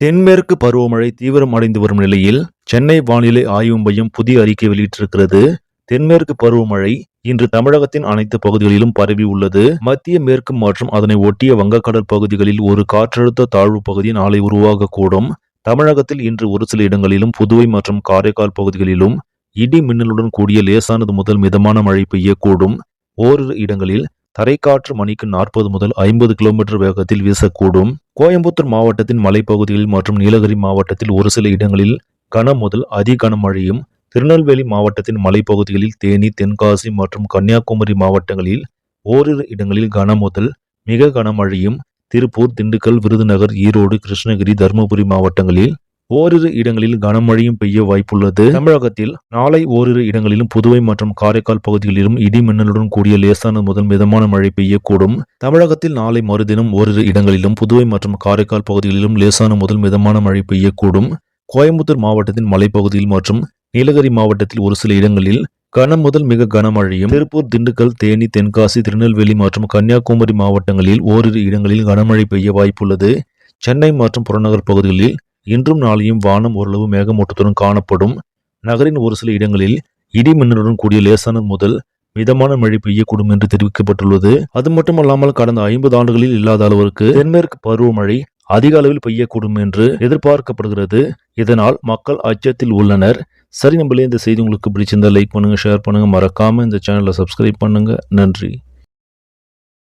தென்மேற்கு பருவமழை தீவிரம் அடைந்து வரும் நிலையில் சென்னை வானிலை ஆய்வு மையம் புதிய அறிக்கை வெளியிட்டிருக்கிறது. தென்மேற்கு பருவமழை இன்று தமிழகத்தின் அனைத்து பகுதிகளிலும் பரவி உள்ளது. மத்திய மேற்கு மற்றும் அதனை ஒட்டிய வங்கக்கடல் பகுதிகளில் ஒரு காற்றழுத்த தாழ்வு பகுதி நாளை உருவாகக்கூடும். தமிழகத்தில் இன்று ஒரு சில இடங்களிலும் புதுவை மற்றும் காரைக்கால் பகுதிகளிலும் இடி மின்னலுடன் கூடிய லேசானது முதல் மிதமான மழை பெய்யக்கூடும். ஓரிரு இடங்களில் தரைக்காற்று மணிக்கு நாற்பது முதல் ஐம்பது கிலோமீட்டர் வேகத்தில் வீசக்கூடும். கோயம்புத்தூர் மாவட்டத்தின் மலைப்பகுதிகளில் மற்றும் நீலகிரி மாவட்டத்தில் ஒரு சில இடங்களில் கன முதல் அதி கனமழையும் திருநெல்வேலி மாவட்டத்தின் மலைப்பகுதிகளில் தேனி தென்காசி மற்றும் கன்னியாகுமரி மாவட்டங்களில் ஓரிரு இடங்களில் கன முதல் மிக கனமழையும் திருப்பூர் திண்டுக்கல் விருதுநகர் ஈரோடு கிருஷ்ணகிரி தருமபுரி மாவட்டங்களில் ஓரிரு இடங்களில் கனமழையும் பெய்ய வாய்ப்புள்ளது. தமிழகத்தில் நாளை ஓரிரு இடங்களிலும் புதுவை மற்றும் காரைக்கால் பகுதிகளிலும் இடி மின்னலுடன் கூடிய லேசான முதல் மிதமான மழை பெய்யக்கூடும். தமிழகத்தில் நாளை மறுதினம் ஓரிரு இடங்களிலும் புதுவை மற்றும் காரைக்கால் பகுதிகளிலும் லேசான முதல் மிதமான மழை பெய்யக்கூடும். கோயம்புத்தூர் மாவட்டத்தின் மலைப்பகுதியில் மற்றும் நீலகிரி மாவட்டத்தில் ஒரு சில இடங்களில் கனம் முதல் மிக கனமழையும் திருப்பூர் திண்டுக்கல் தேனி தென்காசி திருநெல்வேலி மற்றும் கன்னியாகுமரி மாவட்டங்களில் ஓரிரு இடங்களில் கனமழை பெய்ய வாய்ப்புள்ளது. சென்னை மற்றும் புறநகர் பகுதிகளில் இன்றும் நாளையும் வானம் ஓரளவு மேகமூட்டத்துடன் காணப்படும். நகரின் ஒரு சில இடங்களில் இடி மின்னலுடன் கூடிய லேசான முதல் மிதமான மழை பெய்யக்கூடும் என்று தெரிவிக்கப்பட்டுள்ளது. அது மட்டுமல்லாமல் கடந்த ஐம்பது ஆண்டுகளில் இல்லாத அளவிற்கு தென்மேற்கு பருவமழை அதிக அளவில் பெய்யக்கூடும் என்று எதிர்பார்க்கப்படுகிறது. இதனால் மக்கள் அச்சத்தில் உள்ளனர். சரி நம்மளே இந்த செய்தி உங்களுக்கு பிடிச்சிருந்தா லைக் பண்ணுங்க ஷேர் பண்ணுங்க. மறக்காம இந்த சேனலை சப்ஸ்கிரைப் பண்ணுங்க. நன்றி.